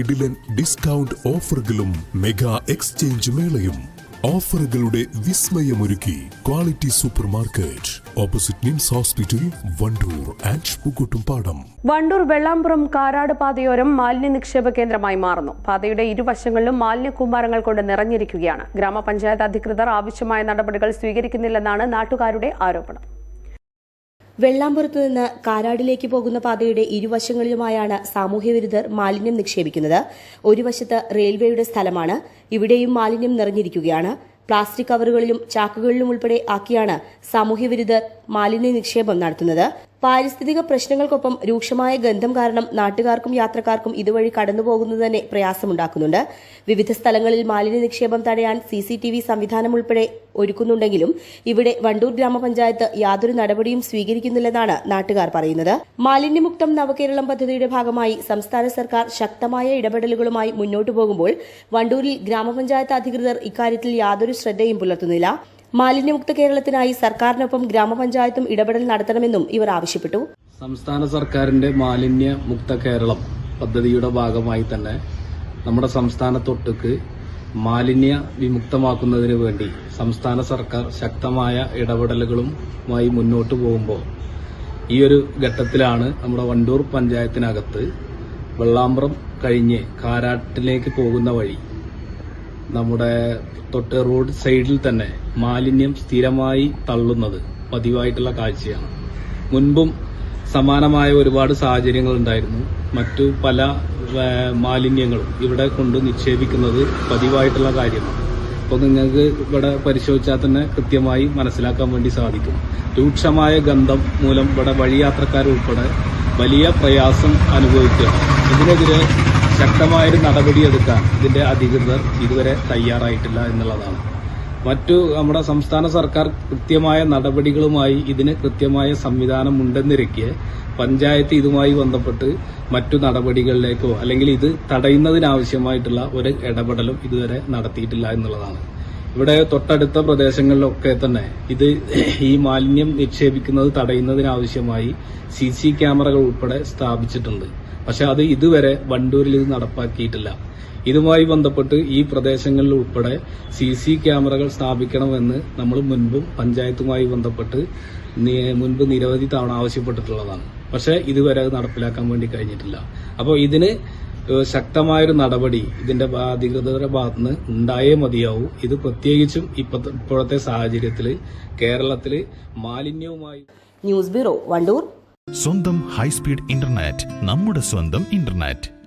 കിടിലൻ ഡിസ്കൗണ്ട് ഓഫറുകളും mega exchange മേളയും. ഓഫറുകളുടെ വിസ്മയമൊരുക്കി quality super market opposite Nims hospital Wandoor and Pookkottumpadam Wandoor Vellampuram Karad പാതയോരം മാലിന്യ നിക്ഷേപ കേന്ദ്രമായി മാറുന്നു. പാതയുടെ ഇരുവശങ്ങളിലും മാലിന്യ കൂമ്പാരങ്ങൾ കൊണ്ട് നിറഞ്ഞിരിക്കുകയാണ്. ഗ്രാമപഞ്ചായത്ത് അധികൃതർ ആവശ്യമായ നടപടികൾ സ്വീകരിക്കുന്നില്ലെന്നാണ് നാട്ടുകാരുടെ ആരോപണം. വെള്ളാമ്പുറത്ത് നിന്ന് കാരാടിലേക്ക് പോകുന്ന പാതയുടെ ഇരുവശങ്ങളിലുമായാണ് സാമൂഹ്യവിരുദ്ധർ മാലിന്യം നിക്ഷേപിക്കുന്നത്. ഒരു വശത്ത് റെയിൽവേയുടെ സ്ഥലമാണ്. ഇവിടെയും മാലിന്യം നിറഞ്ഞിരിക്കുകയാണ്. പ്ലാസ്റ്റിക് കവറുകളിലും ചാക്കുകളിലും ഉൾപ്പെടെ ആക്കിയാണ് സാമൂഹ്യവിരുദ്ധർ മാലിന്യ നിക്ഷേപം നടത്തുന്നത്. പാരിസ്ഥിതിക പ്രശ്നങ്ങൾക്കൊപ്പം രൂക്ഷമായ ഗന്ധം കാരണം നാട്ടുകാർക്കും യാത്രക്കാർക്കും ഇതുവഴി കടന്നുപോകുന്നത് തന്നെ പ്രയാസമുണ്ടാക്കുന്നുണ്ട്. വിവിധ സ്ഥലങ്ങളിൽ മാലിന്യ നിക്ഷേപം തടയാൻ സിസിടിവി സംവിധാനം ഉൾപ്പെടെ ഒരുക്കുന്നുണ്ടെങ്കിലും ഇവിടെ വണ്ടൂർ ഗ്രാമപഞ്ചായത്ത് യാതൊരു നടപടിയും സ്വീകരിക്കുന്നില്ലെന്നാണ് നാട്ടുകാർ പറയുന്നത്. മാലിന്യമുക്തം നവകേരളം പദ്ധതിയുടെ ഭാഗമായി സംസ്ഥാന സർക്കാർ ശക്തമായ ഇടപെടലുകളുമായി മുന്നോട്ടു പോകുമ്പോൾ വണ്ടൂരിൽ ഗ്രാമപഞ്ചായത്ത് അധികൃതർ ഇക്കാര്യത്തിൽ യാതൊരു ശ്രദ്ധയും പുലർത്തുന്നില്ല. മാലിന്യമുക്ത കേരളത്തിനായി സർക്കാരിനൊപ്പം ഗ്രാമപഞ്ചായത്തും ഇടപെടൽ നടത്തണമെന്നും ഇവർ ആവശ്യപ്പെട്ടു. സംസ്ഥാന സർക്കാരിന്റെ മാലിന്യ മുക്ത കേരളം പദ്ധതിയുടെ ഭാഗമായി തന്നെ നമ്മുടെ സംസ്ഥാനത്തൊട്ടുക്ക് മാലിന്യ വിമുക്തമാക്കുന്നതിന് വേണ്ടി സംസ്ഥാന സർക്കാർ ശക്തമായ ഇടപെടലുകളുമായി മുന്നോട്ട് പോകുമ്പോൾ ഈ ഒരു ഘട്ടത്തിലാണ് നമ്മുടെ വണ്ടൂർ പഞ്ചായത്തിനകത്ത് വെള്ളാമ്പ്രം കഴിഞ്ഞ് കാരാട്ടിലേക്ക് പോകുന്ന വഴി നമ്മുടെ തൊട്ട് റോഡ് സൈഡിൽ തന്നെ മാലിന്യം സ്ഥിരമായി തള്ളുന്നത് പതിവായിട്ടുള്ള കാഴ്ചയാണ്. മുൻപും സമാനമായ ഒരുപാട് സാഹചര്യങ്ങൾ ഉണ്ടായിരുന്നു. മറ്റു പല മാലിന്യങ്ങളും ഇവിടെ കൊണ്ട് നിക്ഷേപിക്കുന്നത് പതിവായിട്ടുള്ള കാര്യമാണ്. അപ്പോൾ നിങ്ങൾക്ക് ഇവിടെ പരിശോധിച്ചാൽ തന്നെ കൃത്യമായി മനസ്സിലാക്കാൻ വേണ്ടി സാധിക്കും. രൂക്ഷമായ ഗന്ധം മൂലം ഇവിടെ വഴിയാത്രക്കാരുൾപ്പെടെ വലിയ പ്രയാസം അനുഭവിക്കുക ഇതിനെതിരെ ശക്തമായൊരു നടപടിയെടുക്കാൻ ഇതിന്റെ അധികൃതർ ഇതുവരെ തയ്യാറായിട്ടില്ല എന്നുള്ളതാണ്. മറ്റു നമ്മുടെ സംസ്ഥാന സർക്കാർ കൃത്യമായ നടപടികളുമായി ഇതിന് കൃത്യമായ സംവിധാനം ഉണ്ടെന്നിരിക്കെ പഞ്ചായത്ത് ഇതുമായി ബന്ധപ്പെട്ട് മറ്റു നടപടികളിലേക്കോ അല്ലെങ്കിൽ ഇത് തടയുന്നതിനാവശ്യമായിട്ടുള്ള ഒരു ഇടപെടലും ഇതുവരെ നടത്തിയിട്ടില്ല എന്നുള്ളതാണ്. ഇവിടെ തൊട്ടടുത്ത പ്രദേശങ്ങളിലൊക്കെ തന്നെ ഇത് ഈ മാലിന്യം നിക്ഷേപിക്കുന്നത് തടയുന്നതിനാവശ്യമായി സി സി ക്യാമറകൾ ഉൾപ്പെടെ സ്ഥാപിച്ചിട്ടുണ്ട്. പക്ഷെ അത് ഇതുവരെ വണ്ടൂരിൽ ഇത് നടപ്പാക്കിയിട്ടില്ല. ഇതുമായി ബന്ധപ്പെട്ട് ഈ പ്രദേശങ്ങളിൽ ഉൾപ്പെടെ സി സി ക്യാമറകൾ സ്ഥാപിക്കണമെന്ന് നമ്മൾ മുൻപും പഞ്ചായത്തുമായി ബന്ധപ്പെട്ട് മുൻപ് നിരവധി തവണ ആവശ്യപ്പെട്ടിട്ടുള്ളതാണ്. പക്ഷെ ഇതുവരെ അത് നടപ്പിലാക്കാൻ വേണ്ടി കഴിഞ്ഞിട്ടില്ല. അപ്പോൾ ഇതിന് ശക്തമായൊരു നടപടി ഇതിന്റെ അധികൃതരുടെ ഭാഗത്തുനിന്ന് ഉണ്ടായേ മതിയാവൂ. ഇത് പ്രത്യേകിച്ചും ഇപ്പത്തെ ഇപ്പോഴത്തെ സാഹചര്യത്തിൽ കേരളത്തിൽ മാലിന്യവുമായി ന്യൂസ് ബ്യൂറോ വണ്ടൂർ. സ്വന്തം ഹൈസ്പീഡ് ഇന്റർനെറ്റ് നമ്മുടെ സ്വന്തം ഇന്റർനെറ്റ്.